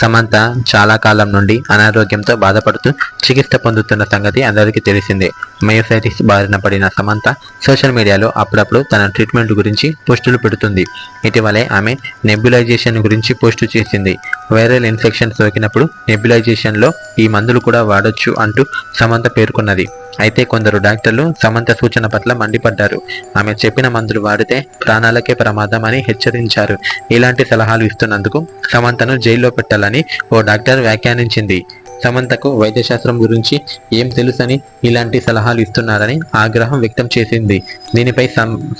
సమంత చాలా కాలం నుండి అనారోగ్యంతో బాధపడుతూ చికిత్స పొందుతున్న సంగతి అందరికీ తెలిసిందే. మయోసైటిస్ బారిన పడిన సమంత సోషల్ మీడియాలో అప్పుడప్పుడు తన ట్రీట్మెంట్ గురించి పోస్టులు పెడుతుంది. ఇటీవలే ఆమె నెబ్యులైజేషన్ గురించి పోస్టు చేసింది. వైరల్ ఇన్ఫెక్షన్ సోకినప్పుడు నెబ్యులైజేషన్లో ఈ మందులు కూడా వాడొచ్చు అంటూ సమంత పేర్కొన్నది. అయితే కొందరు డాక్టర్లు సమంత సూచన పట్ల మండిపడ్డారు. ఆమె చెప్పిన మందులు వాడితే ప్రాణాలకే ప్రమాదం అని హెచ్చరించారు. ఇలాంటి సలహాలు ఇస్తున్నందుకు సమంతను జైల్లో పెట్టాలని ఓ డాక్టర్ వ్యాఖ్యానించింది. సమంతకు వైద్యశాస్త్రం గురించి ఏం తెలుసని ఇలాంటి సలహాలు ఇస్తున్నారని ఆగ్రహం వ్యక్తం చేసింది. దీనిపై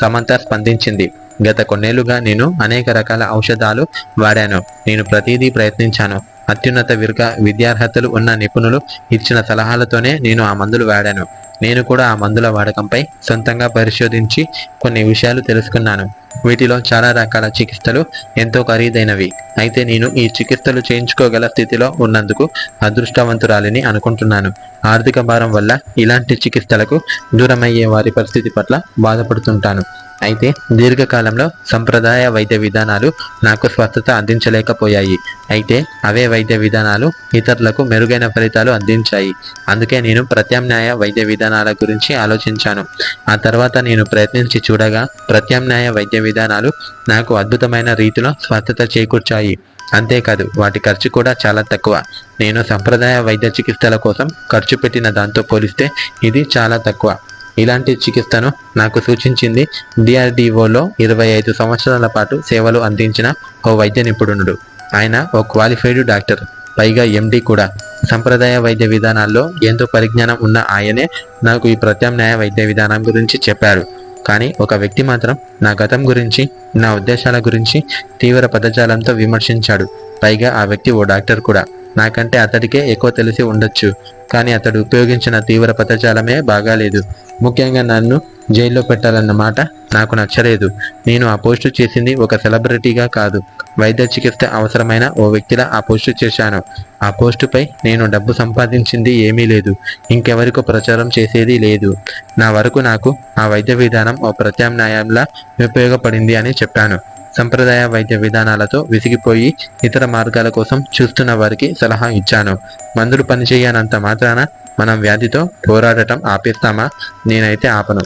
సమంత స్పందించింది. గత కొన్నేళ్ళుగా నేను అనేక రకాల ఔషధాలు వాడాను. నేను ప్రతిదీ ప్రయత్నించాను. అత్యున్నత విర్గ విద్యార్హతలు ఉన్న నిపుణులు ఇచ్చిన సలహాలతోనే నేను ఆ మందులు వాడాను. నేను కూడా ఆ మందుల వాడకంపై సొంతంగా పరిశోధించి కొన్ని విషయాలు తెలుసుకున్నాను. వీటిలో చాలా రకాల చికిత్సలు ఎంతో ఖరీదైనవి. అయితే నేను ఈ చికిత్సలు చేయించుకోగల స్థితిలో ఉన్నందుకు అదృష్టవంతురాలిని అనుకుంటున్నాను. ఆర్థిక భారం వల్ల ఇలాంటి చికిత్సలకు దూరమయ్యే వారి పరిస్థితి పట్ల బాధపడుతుంటాను. అయితే దీర్ఘకాలంలో సంప్రదాయ వైద్య విధానాలు నాకు స్వస్థత అందించలేకపోయాయి. అయితే అవే వైద్య విధానాలు ఇతరులకు మెరుగైన ఫలితాలు అందించాయి. అందుకే నేను ప్రత్యామ్నాయ వైద్య విధానాల గురించి ఆలోచించాను. ఆ తర్వాత నేను ప్రయత్నించి చూడగా ప్రత్యామ్నాయ వైద్య విధానాలు నాకు అద్భుతమైన రీతిలో స్వస్థత చేకూర్చాయి. అంతేకాదు వాటి ఖర్చు కూడా చాలా తక్కువ. నేను సంప్రదాయ వైద్య చికిత్సల కోసం ఖర్చు పెట్టిన దాంతో పోలిస్తే ఇది చాలా తక్కువ. ఇలాంటి చికిత్సను నాకు సూచించింది డిఆర్డిఓలో ఇరవై ఐదు సంవత్సరాల పాటు సేవలు అందించిన ఓ వైద్య నిపుణుడు. ఆయన ఓ క్వాలిఫైడ్ డాక్టర్ పైగా ఎండి కూడా. సంప్రదాయ వైద్య విధానాల్లో ఎంతో పరిజ్ఞానం ఉన్న ఆయనే నాకు ఈ ప్రత్యామ్నాయ వైద్య విధానం గురించి చెప్పారు. కానీ ఒక వ్యక్తి మాత్రం నా గతం గురించి నా ఉద్దేశాల గురించి తీవ్ర పదజాలంతో విమర్శించాడు. పైగా ఆ వ్యక్తి ఓ డాక్టర్ కూడా. నాకంటే అతడికే ఎక్కువ తెలిసి ఉండొచ్చు. కానీ అతడు ఉపయోగించిన తీవ్ర పదజాలమే బాగాలేదు. ముఖ్యంగా నన్ను జైల్లో పెట్టాలన్న మాట నాకు నచ్చలేదు. నేను ఆ పోస్టు చేసింది ఒక సెలబ్రిటీగా కాదు. వైద్య చికిత్స అవసరమైన ఓ వ్యక్తిలా ఆ పోస్టు చేశాను. ఆ పోస్టుపై నేను డబ్బు సంపాదించింది ఏమీ లేదు. ఇంకెవరికో ప్రచారం చేసేది లేదు. నా వరకు నాకు ఆ వైద్య విధానం ఓ ప్రత్యామ్నాయంలా ఉపయోగపడింది అని చెప్పాను. సంప్రదాయ వైద్య విధానాలతో విసిగిపోయి ఇతర మార్గాల కోసం చూస్తున్న వారికి సలహా ఇచ్చాను. మందులు పనిచేయనంత మాత్రాన మనం వ్యాధితో పోరాడటం ఆపేస్తామా? నేనైతే ఆపను.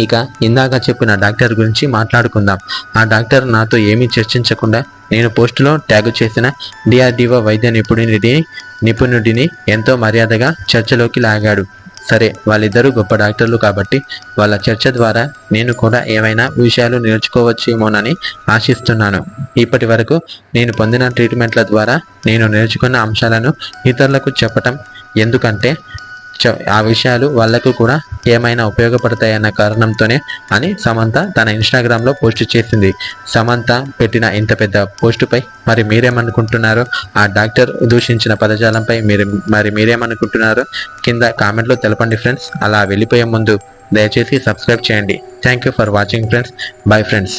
ఇక ఇందాక చెప్పిన డాక్టర్ గురించి మాట్లాడుకుందాం. ఆ డాక్టర్ నాతో ఏమీ చర్చించకుండా నేను పోస్టులో ట్యాగ్ చేసిన డిఆర్డిఓ వైద్య నిపుణుడిని నిపుణుడిని ఎంతో మర్యాదగా చర్చలోకి లాగాడు. సరే వాళ్ళిద్దరూ గొప్ప డాక్టర్లు కాబట్టి వాళ్ళ చర్చ ద్వారా నేను కూడా ఏమైనా విషయాలు నేర్చుకోవచ్చేమోనని ఆశిస్తున్నాను. ఇప్పటి వరకు నేను పొందిన ట్రీట్మెంట్ల ద్వారా నేను నేర్చుకున్న అంశాలను ఇతరులకు చెప్పటం ఎందుకంటే ఆ విషయాలు వాళ్ళకు కూడా ఏమైనా ఉపయోగపడతాయన్న కారణంతోనే అని సమంత తన ఇన్స్టాగ్రామ్లో పోస్ట్ చేసింది. సమంత పెట్టిన ఇంత పెద్ద పోస్టుపై మరి మీరేమనుకుంటున్నారో ఆ డాక్టర్ దూషించిన పదజాలంపై మీరు మరి మీరేమనుకుంటున్నారో కింద కామెంట్లో తెలపండి ఫ్రెండ్స్. అలా వెళ్ళిపోయే ముందు దయచేసి సబ్స్క్రైబ్ చేయండి. Thank you for watching friends. Bye friends.